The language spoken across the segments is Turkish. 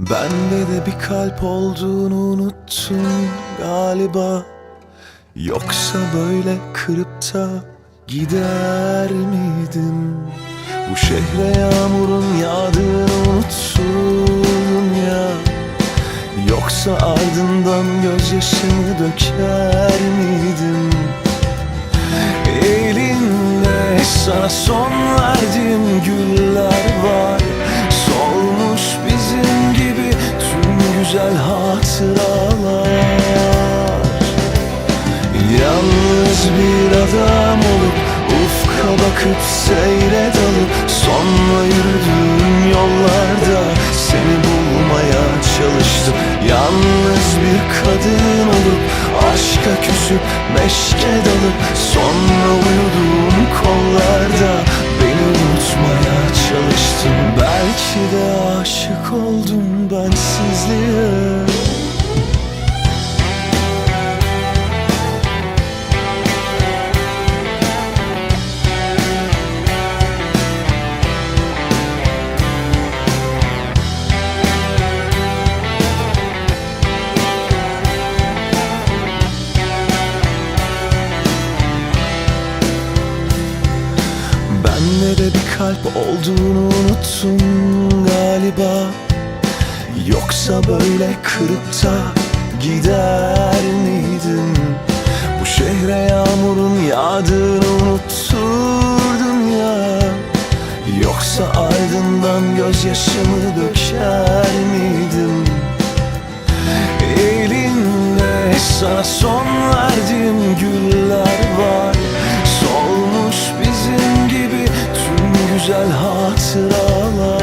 Bende de bir kalp olduğunu unuttun galiba Yoksa böyle kırıp da gider miydin? Bu şehre yağmurun yağdığını unuttun ya Yoksa ardından gözyaşını döker miydin? Elinde sana son verdiğim güller var güzel hatıralar. Yalnız bir adam olup ufka bakıp seyre dalıp Sonra yürüdüğüm yollarda seni bulmaya çalıştım. Yalnız bir kadın olup aşka küsüp meşke dalıp Sonra uyuduğum kollarda Bende de bir kalp olduğunu unuttun galiba Yoksa böyle kırıp da gider miydin? Bu şehre yağmurun yağdığını unutturdun ya Yoksa ardından gözyaşımı döker miydim? Elinde sana son güzel hatıralar.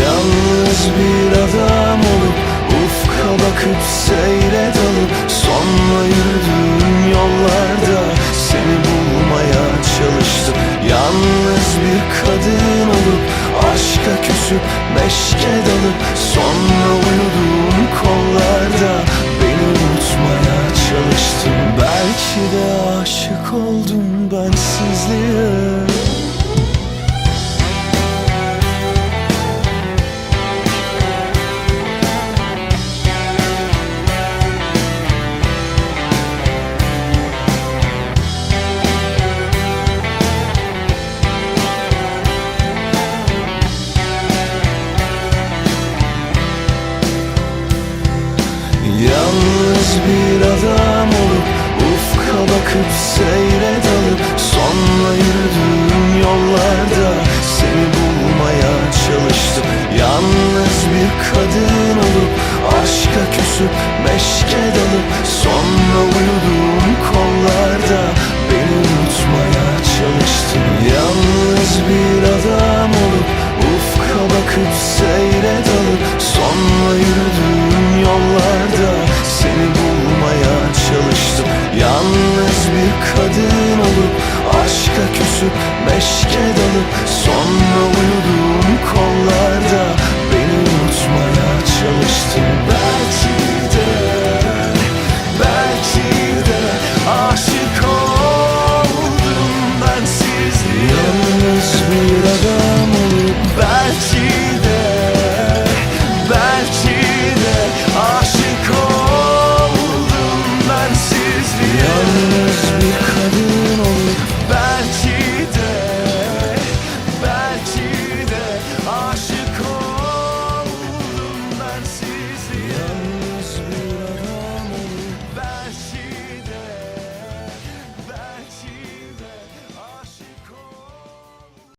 Yalnız bir adam olup ufka bakıp seyre dalıp Sonra yürüdüğüm yollarda seni bulmaya çalıştım. Yalnız bir kadın olup aşka küsüp meşke dalıp Sonra uyuduğum kollarda beni unutmaya çalıştım. Belki de aşık oldum bensizliğe Yalnız bir adam olup ufka Meşke dalıp sonra uyuduğum kollarda